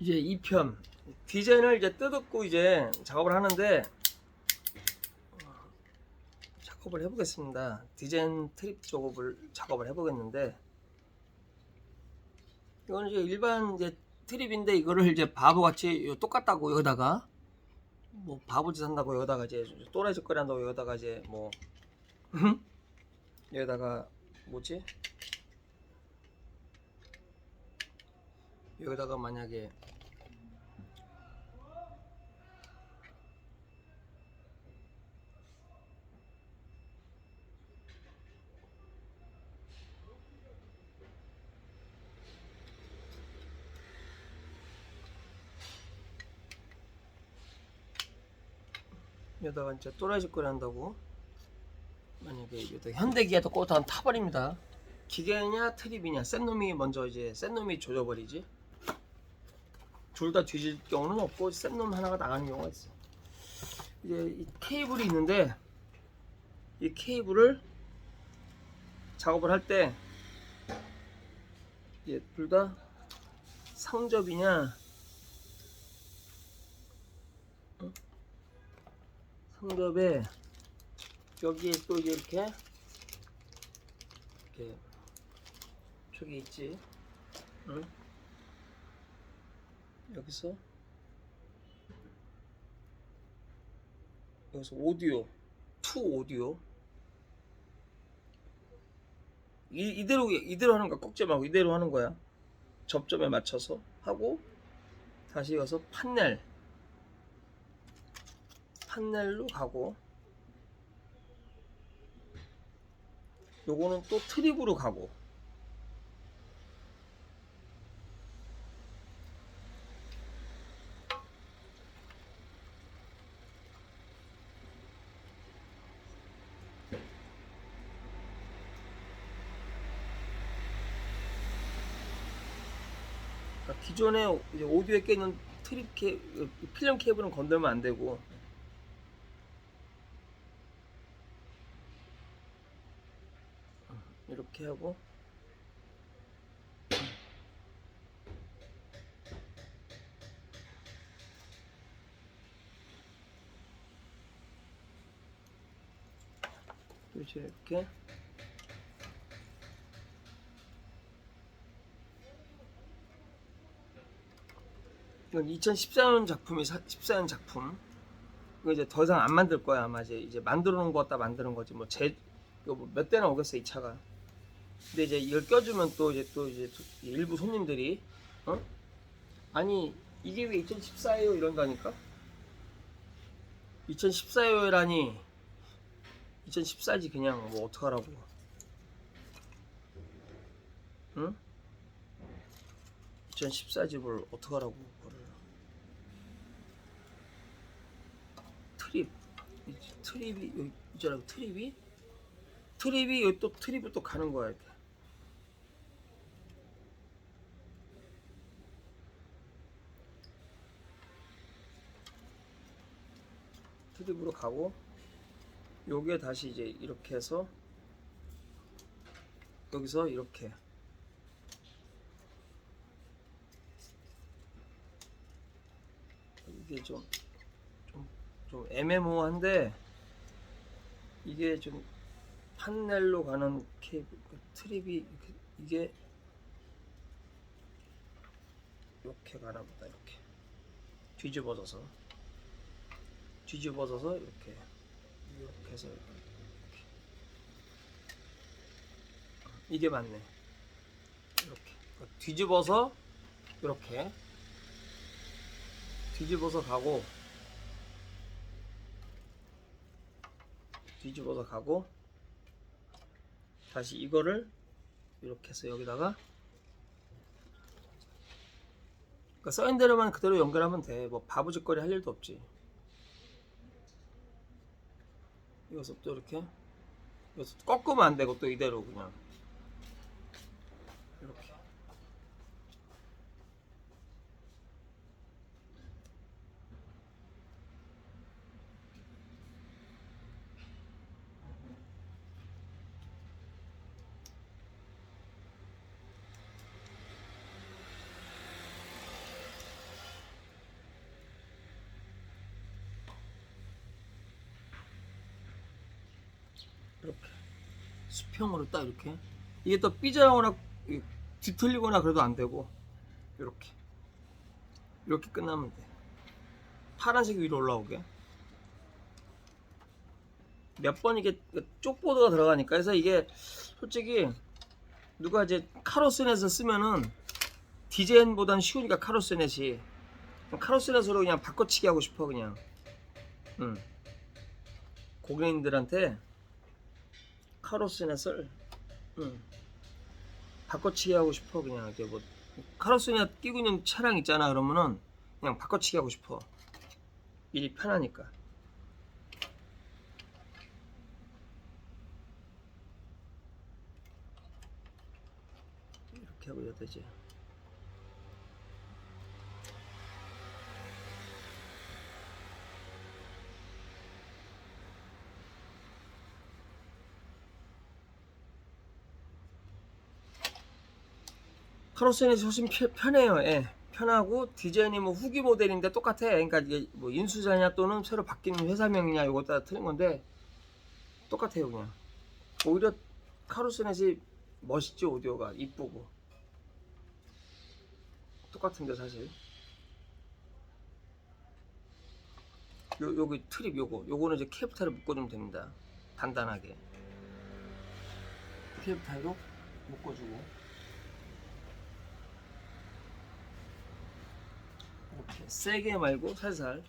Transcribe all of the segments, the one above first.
이제 2편 디자인을 이제 뜯었고 이제 작업을 하는데 어, 작업을 해보겠습니다. 디자인 트립 작업을 작업을 해보겠는데 이거는 이제 일반 이제 트립인데 이거를 이제 바보같이 요 똑같다고 여기다가 뭐 바보짓 한다고 여기다가 이제 또라이 짓 거리 한다고 여기다가 이제 뭐 여기다가 뭐지 여기다가 만약에 여기다가 이제 또라이짓 거리 한다고 만약에 여기다 현대기아도 꽂아 한 타버립니다. 기계냐 트립이냐 센 놈이 먼저 이제 센 놈이 조져버리지. 둘 다 뒤질 경우는 없고 센 놈 하나가 나가는 경우가 있어 이제 이 케이블이 있는데 이 케이블을 작업을 할 때 둘 다 상접이냐 상접에 여기에 또 이렇게 이렇게 저기 있지? 응? 여기서 여기서 오디오 투 오디오. 이, 이대로 이대로 하는 거야. 꺾지 말고 이대로 하는 거야. 접점에 맞춰서 하고 다시 여기서 판넬 판넬로 가고. 요거는 또 트립으로 가고. 그러니까 기존에 오디오에 껴있는 트립 케 필름 케이블은 건들면 안 되고 이렇게 하고 이렇게. 이건 2014년 작품이 14년 작품. 이거 이제 더 이상 안 만들 거야 아마 이제. 만들어 놓은 거 갖다 만드는 거지. 뭐제 이거 뭐 몇 대나 오겠어 이 차가 근데 이제 이걸 껴주면 또 이제 또 이제 일부 손님들이 어? 아니 이게 왜 2014예요? 이런다니까? 2014예요라니. 2014지 그냥. 뭐 어떡하라고. 응? 2014지 뭘 어떡하라고 그거를. 트립. 이 트립이 여기 있잖아 트립이? 트립이 여기 또 트립을 또 가는 거야 이렇게 트립으로 가고 요게 다시 이제 이렇게 해서 여기서 이렇게. 이게 좀 좀, 좀 애매모호한데 이게 좀 판넬로 가는 케이블 그 트립이 이게 이렇게 가나 보다 이렇게. 뒤집어져서 뒤집어져서 이렇게 이렇게 해서 이렇게. 이게 맞네. 이렇게. 그러니까 뒤집어서 이렇게. 뒤집어서 가고 뒤집어서 가고 다시 이거를 이렇게 해서 여기다가 그러니까 써있는 대로만 그대로 연결하면 돼 뭐 바보짓거리 할 일도 없지 이것도 또 이렇게? 이것도 꺾으면 안 되고 또 이대로 그냥 이렇게 이렇게. 수평으로 딱 이렇게. 이게 또 삐져나거나 이- 뒤틀리거나 그래도 안 되고. 이렇게. 이렇게 끝나면 돼. 파란색 위로 올라오게. 몇 번 이게 쪽보드가 들어가니까. 그래서 이게 솔직히 누가 이제 카로스넷을 쓰면은 디제인보단 쉬우니까 카로스넷이. 카로스넷으로 그냥 바꿔치기 하고 싶어 그냥. 응. 고객님들한테 카로스넷을 응. 바꿔치기 하고 싶어 그냥. 이렇게 뭐 카로스넷 끼고 있는 차량 있잖아 그러면은 그냥 바꿔치기 하고 싶어. 일이 편하니까. 이렇게 하고 해야 되지 카로스넷이 훨씬 편- 편해요. 예. 편하고 디자인이 뭐 후기 모델인데 똑같아. 그러니까 이게 뭐 인수자냐 또는 새로 바뀌는 회사명이냐 이거 따라 틀린 건데 똑같아요 그냥. 오히려 카로스넷이 멋있죠 오디오가 이쁘고 똑같은데 사실. 요 여기 트립 요거 요거는 이제 케이블타를 묶어주면 됩니다. 단단하게. 케이블타로 묶어주고. 이렇게 세게 말고 살살.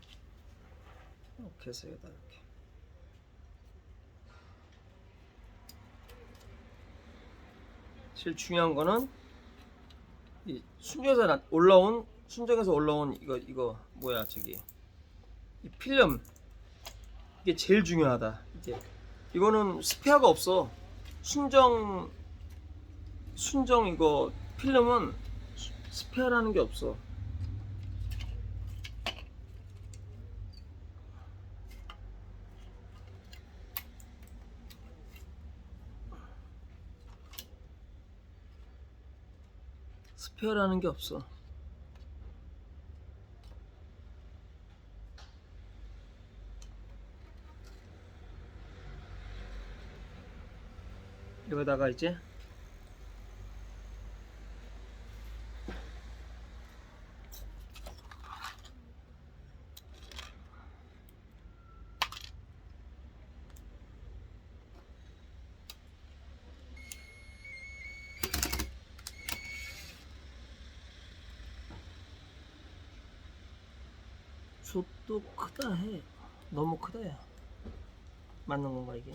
이렇게 여기다 이렇게. 제일 중요한 거는 이 순정에서 나- 올라온 순정에서 올라온 이거 이거 뭐야 저기. 이 필름. 이게 제일 중요하다 이게. 이거는 스페어가 없어. 순정 순정 이거 필름은 스- 스페어라는 게 없어 스페어라는 게 없어. 여기다가 이제 솥도 크다 해. 너무 크다 야. 맞는 건가 이게?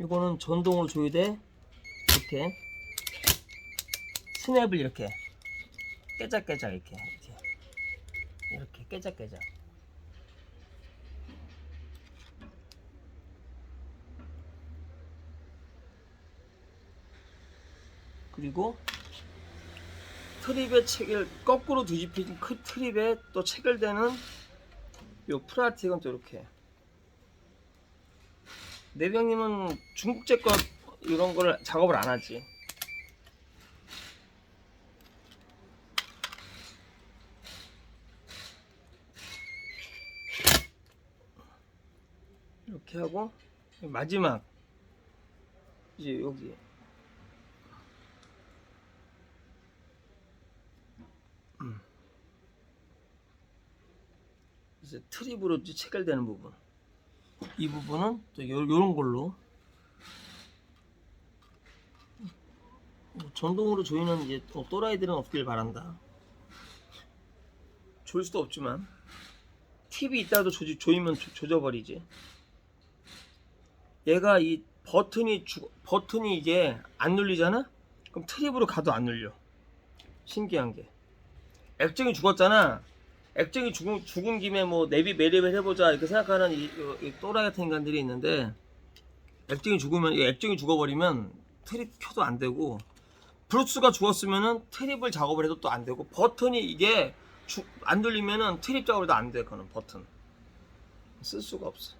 이거는 전동으로 조이돼 이렇게 스냅을 이렇게 깨작깨작 이렇게 이렇게 이렇게 깨작깨작. 그리고 트립에 체결 거꾸로 뒤집힌 크- 트립에 또 체결되는 요 프라틱은 또 이렇게 내병님은 중국제 거 이런 걸 작업을 안 하지. 이렇게 하고 마지막 이제 여기 음. 이제 트립으로 체결되는 부분. 이 부분은 또 요, 요런 걸로 전동으로 조이는 이제 어, 또라이들은 없길 바란다. 조일 수도 없지만 팁이 있다도 조, 조이면 조, 조져버리지. 얘가 이 버튼이 주, 버튼이 이게 안 눌리잖아? 그럼 트립으로 가도 안 눌려. 신기한 게. 액정이 죽었잖아. 액정이 죽은, 죽은 김에 뭐 내비 매립을 해보자 이렇게 생각하는 이, 이, 이 또라이 같은 인간들이 있는데 액정이 죽으면 이 액정이 죽어버리면 트립 켜도 안 되고 브루스가 죽었으면은 트립을 작업을 해도 또 안 되고 버튼이 이게 주- 안 눌리면은 트립 작업을 해도 안 돼 그는 버튼. 쓸 수가 없어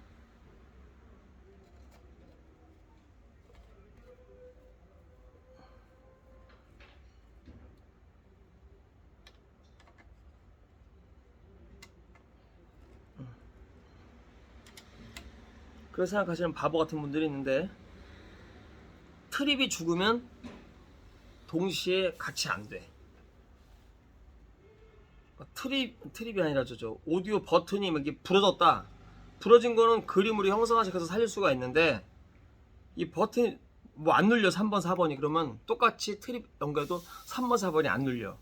그렇게 생각하시는 바보 같은 분들이 있는데 트립이 죽으면 동시에 같이 안 돼. 그러니까 트립 트립이 아니라 저저 오디오 버튼이 막 이렇게 부러졌다. 부러진 거는 그림으로 형상화시켜서 살릴 수가 있는데 이 버튼 뭐 안 눌려 3번 4번이 그러면 똑같이 트립 연결도 3번 4번이 안 눌려.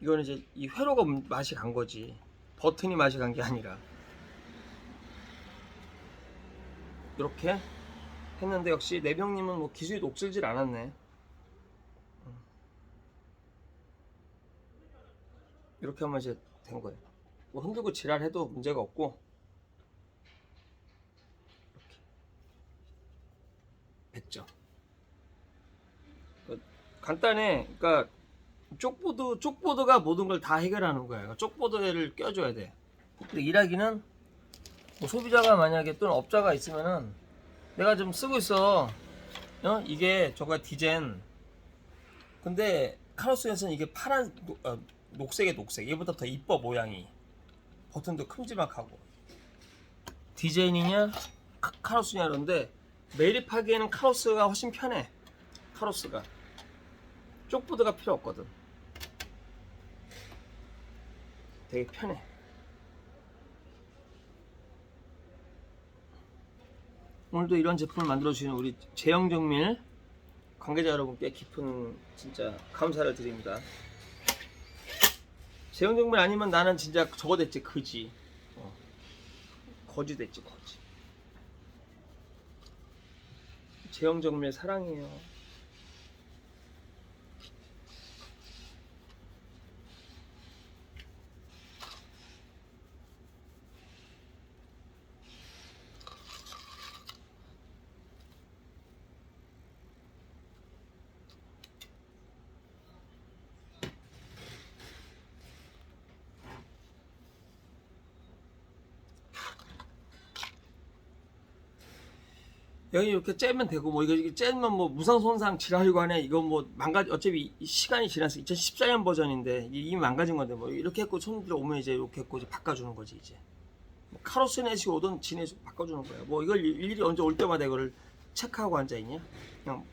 이거는 이제 이 회로가 맛이 간 거지. 버튼이 맛이 간 게 아니라. 이렇게 했는데 역시 내병님은 뭐 기술이 녹슬질 않았네. 음. 이렇게 하면 이제 된 거예요. 뭐 흔들고 지랄해도 문제가 없고 이렇게 100점. 그 간단해. 그러니까 쪽보드 쪽보드가 모든 걸 다 해결하는 거야. 그러니까 쪽보드를 껴줘야 돼. 근데 일하기는 뭐 소비자가 만약에 또는 업자가 있으면은 내가 좀 쓰고 있어. 어? 이게 저거 디젠. 근데 카로스에서는 이게 파란 노- 어, 녹색의 녹색. 얘보다 더 이뻐 모양이. 버튼도 큼지막하고. 디젠이냐 카- 카로스냐 그런데 매립하기에는 카로스가 훨씬 편해. 카로스가. 쪽보드가 필요 없거든. 되게 편해. 오늘도 이런 제품을 만들어 주시는 우리 재영정밀 관계자 여러분께 깊은 진짜 감사를 드립니다. 재영정밀 아니면 나는 진짜 저거 됐지 그지. 어. 거지 됐지 거지. 재영정밀 사랑해요. 여기 이렇게 째면 되고 뭐 이거 이렇게 째면 뭐 무상 손상 질환관에 이거 뭐 망가 어차피 이 시간이 지나서 2014년 버전인데 이- 이미 망가진 건데 뭐 이렇게 했고 손님들 오면 이제 이렇게 했고 이제 바꿔주는 거지 이제. 뭐 카로스 내시 오든 지내시 바꿔주는 거야. 뭐 이걸 일- 일일이 언제 올 때마다 이거를 체크하고 앉아 있냐? 그냥